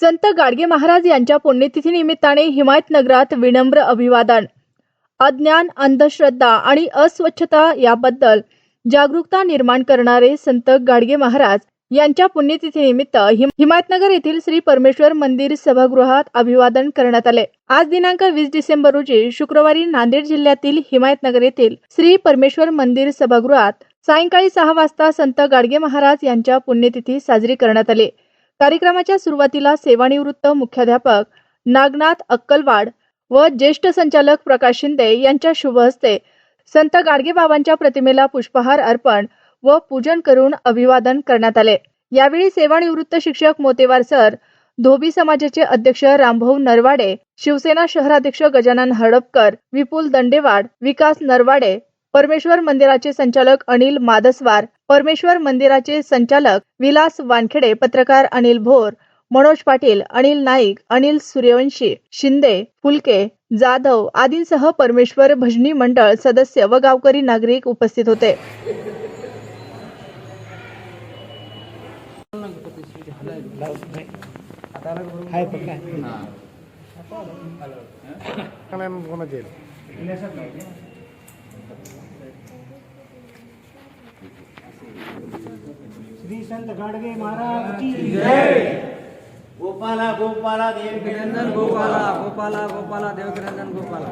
संत गाडगे महाराज यांच्या पुण्यतिथी निमित्ताने हिमायतनगरात विनम्र अभिवादन अज्ञान अंधश्रद्धा आणि अस्वच्छता याबद्दल जागरूकता निर्माण करणारे संत गाडगे महाराज यांच्या पुण्यतिथीनिमित्त हिम- हिमायतनगर येथील श्री परमेश्वर मंदिर सभागृहात अभिवादन करण्यात आले. आज दिनांक वीस डिसेंबर रोजी शुक्रवारी नांदेड जिल्ह्यातील हिमायतनगर येथील श्री परमेश्वर मंदिर सभागृहात सायंकाळी सहा वाजता संत गाडगे महाराज यांच्या पुण्यतिथी साजरी करण्यात आली. कार्यक्रमाच्या सुरुवातीला सेवानिवृत्त मुख्याध्यापक नागनाथ अक्कलवाड व ज्येष्ठ संचालक प्रकाश शिंदे यांच्या शुभ हस्ते संत गाडगेबाबांच्या प्रतिमेला पुष्पहार अर्पण व पूजन करून अभिवादन करण्यात आले. यावेळी सेवानिवृत्त शिक्षक मोतेवार सर धोबी समाजाचे अध्यक्ष रामभाऊ नरवाडे शिवसेना शहराध्यक्ष गजानन हडपकर विपुल दंडेवाड विकास नरवाडे परमेश्वर मंदिराचे संचालक अनिल मादसवार परमेश्वर मंदिराचे संचालक विलास वानखेडे पत्रकार अनिल भोर मनोज पाटील अनिल नाईक अनिल सूर्यवंशी शिंदे फुलके जाधव आदींसह परमेश्वर भजनी मंडळ सदस्य व गावकरी नागरिक उपस्थित होते. श्री संत गाडगे महाराज की गोपाला गोपाला देवकिरंजन गोपाला गोपाला गोपाला देवकिरंजन गोपाला.